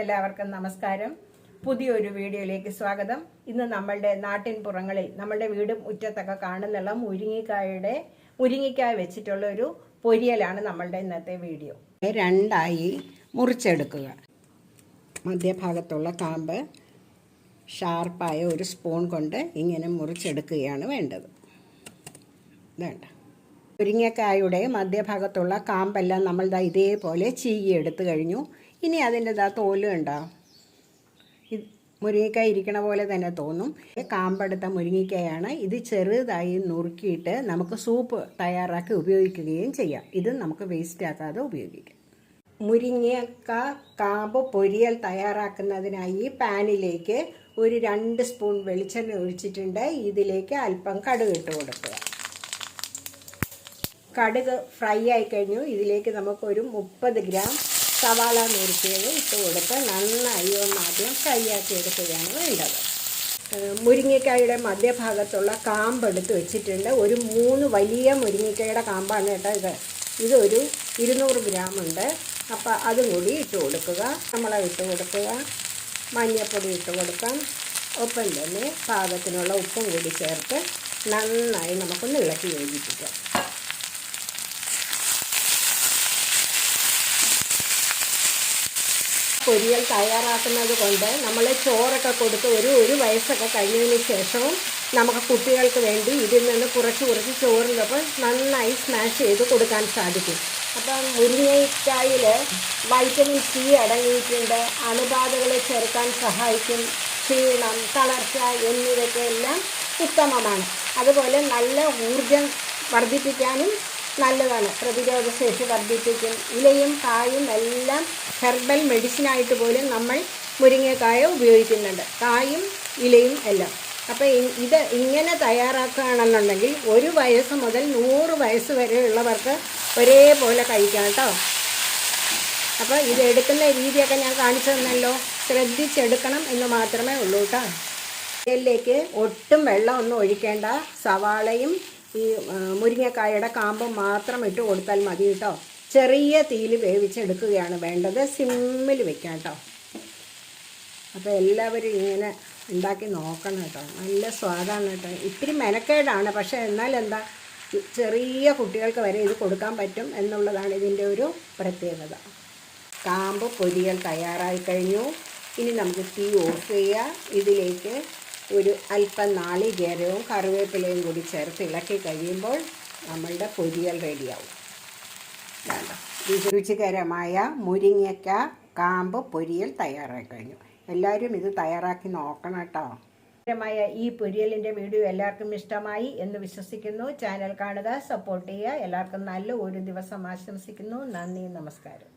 എല്ലാവർക്കും നമസ്കാരം. പുതിയൊരു വീഡിയോയിലേക്ക് സ്വാഗതം. ഇന്ന് നമ്മളുടെ നാട്ടിൻ പുറങ്ങളിൽ നമ്മളുടെ വീടും മുറ്റത്തൊക്കെ കാണുന്നുള്ള മുരിങ്ങിക്കായുടെ മുരിങ്ങിക്കായ വെച്ചിട്ടുള്ള ഒരു പൊരിയലാണ് നമ്മളുടെ ഇന്നത്തെ വീഡിയോ. രണ്ടായി മുറിച്ചെടുക്കുക. മധ്യഭാഗത്തുള്ള കാമ്പ് ഷാർപ്പായ ഒരു സ്പൂൺ കൊണ്ട് ഇങ്ങനെ മുറിച്ചെടുക്കുകയാണ് വേണ്ടത്. വേണ്ട. മുരിങ്ങക്കായുടെ മധ്യഭാഗത്തുള്ള കാമ്പെല്ലാം നമ്മൾ ഇതേപോലെ ചീകിയെടുത്ത് കഴിഞ്ഞു. ഇനി അതിന്റെ ഇതാ തോൽ ഉണ്ടോ ഇത് മുരിങ്ങക്കായ ഇരിക്കണ പോലെ തന്നെ തോന്നും. കാമ്പെടുത്ത മുരിങ്ങിക്കായാണ് ഇത് ചെറുതായി നുറുക്കിയിട്ട് നമുക്ക് സൂപ്പ് തയ്യാറാക്കി ഉപയോഗിക്കുകയും ചെയ്യാം. ഇത് നമുക്ക് വേസ്റ്റ് ആക്കാതെ ഉപയോഗിക്കാം. മുരിങ്ങക്ക കാമ്പ് പൊരിയൽ തയ്യാറാക്കുന്നതിനായി പാനിലേക്ക് ഒരു രണ്ട് സ്പൂൺ വെളിച്ചെണ്ണ ഒഴിച്ചിട്ടുണ്ട്. ഇതിലേക്ക് അല്പം കടുക് ഇട്ട് കൊടുക്കുക. കടുക് ഫ്രൈ ആയി കഴിഞ്ഞു. ഇതിലേക്ക് നമുക്കൊരു മുപ്പത് ഗ്രാം സവാള നുറുക്കിയത് ഇട്ട് കൊടുത്ത് നന്നായി ഒന്ന് ആദ്യം ഫ്രൈ എടുക്കുകയാണ് വേണ്ടത്. മുരിങ്ങക്കായുടെ മധ്യഭാഗത്തുള്ള കാമ്പ് എടുത്ത് വെച്ചിട്ടുണ്ട്. ഒരു മൂന്ന് വലിയ മുരിങ്ങക്കായുടെ കാമ്പാണ് കേട്ടോ ഇത്. ഇതൊരു ഇരുന്നൂറ് ഗ്രാം ഉണ്ട്. അപ്പോൾ അതും കൂടി ഇട്ട് കൊടുക്കുക. നമ്മളെ ഇട്ട് കൊടുക്കുക. മഞ്ഞൾപ്പൊടി ഇട്ട് കൊടുക്കാം ഒപ്പം തന്നെ പാകത്തിനുള്ള ഉപ്പും കൂടി ചേർത്ത് നന്നായി നമുക്കൊന്ന് ഇളക്കി യോജിപ്പിക്കാം. പൊരിയൽ തയ്യാറാക്കുന്നത് കൊണ്ട് നമ്മൾ ചോറൊക്കെ കൊടുത്ത് ഒരു ഒരു വയസ്സൊക്കെ കഴിഞ്ഞതിന് ശേഷവും നമുക്ക് കുട്ടികൾക്ക് വേണ്ടി ഇതിൽ നിന്ന് കുറച്ച് കുറച്ച് ചോറിനൊപ്പം നന്നായി സ്മാഷ് ചെയ്ത് കൊടുക്കാൻ സാധിക്കും. അപ്പം മുരിങ്ങയ്ക്കായിൽ വൈറ്റമിൻ സി അടങ്ങിയിട്ടുണ്ട്. അണുബാധകളെ ചെറുക്കാൻ സഹായിക്കും. ക്ഷീണം തളർച്ച എന്നിവയ്ക്കെല്ലാം ഉത്തമമാണ്. അതുപോലെ നല്ല ഊർജം വർദ്ധിപ്പിക്കാനും നല്ലതാണ്. പ്രതിരോധ ശേഷി വർദ്ധിപ്പിക്കും. ഇലയും കായും എല്ലാം ഹെർബൽ മെഡിസിനായിട്ട് പോലും നമ്മൾ മുരിങ്ങക്കായ ഉപയോഗിക്കുന്നുണ്ട്. കായും ഇലയും എല്ലാം. അപ്പോൾ ഇത് ഇങ്ങനെ തയ്യാറാക്കുകയാണെന്നുണ്ടെങ്കിൽ ഒരു വയസ്സ് മുതൽ നൂറ് വയസ്സ് വരെയുള്ളവർക്ക് ഒരേപോലെ കഴിക്കാം കേട്ടോ. അപ്പോൾ ഇത് എടുക്കുന്ന രീതിയൊക്കെ ഞാൻ കാണിച്ചു തന്നല്ലോ. ശ്രദ്ധിച്ചെടുക്കണം എന്ന് മാത്രമേ ഉള്ളൂ കേട്ടോ. ഇതിലേക്ക് ഒട്ടും വെള്ളമൊന്നും ഒഴിക്കേണ്ട സവാളയും ഈ മുരിങ്ങക്കായയുടെ കാമ്പ് മാത്രം ഇട്ട് കൊടുത്താൽ മതി കേട്ടോ. ചെറിയ തീയിൽ വേവിച്ചെടുക്കുകയാണ് വേണ്ടത്. സിമ്മിൽ വെക്കാം കേട്ടോ. അപ്പോൾ എല്ലാവരും ഇങ്ങനെ ഉണ്ടാക്കി നോക്കണം കേട്ടോ. നല്ല സ്വാദാണ് കേട്ടോ. ഇത്തിരി മെനക്കേടാണ്. പക്ഷേ എന്നാൽ എന്താ ചെറിയ കുട്ടികൾക്ക് വരെ ഇത് കൊടുക്കാൻ പറ്റും എന്നുള്ളതാണ് ഇതിന്റെ ഒരു പ്രത്യേകത. കാമ്പ് പൊരിയൽ തയ്യാറായി കഴിഞ്ഞു. ഇനി നമുക്ക് തീ ഓഫ് ചെയ്യുക ഇതിലേക്ക് ഒരു അല്പം നാളികേരവും കറിവേപ്പിലയും കൂടി ചേർത്ത് ഇളക്കി കഴിയുമ്പോൾ നമ്മളുടെ പൊരിയൽ റെഡിയാവും. രുചികരമായ മുരിങ്ങയ്ക്ക കാമ്പ് പൊരിയൽ തയ്യാറായി കഴിഞ്ഞു. എല്ലാവരും ഇത് തയ്യാറാക്കി നോക്കണം കേട്ടോ. മായ ഈ പൊരിയലിന്റെ വീഡിയോ എല്ലാവർക്കും ഇഷ്ടമായി എന്ന് വിശ്വസിക്കുന്നു. ചാനൽ കാണുക സപ്പോർട്ട് ചെയ്യുക. എല്ലാവർക്കും നല്ല ഒരു ദിവസം ആശംസിക്കുന്നു. നന്ദി നമസ്കാരം.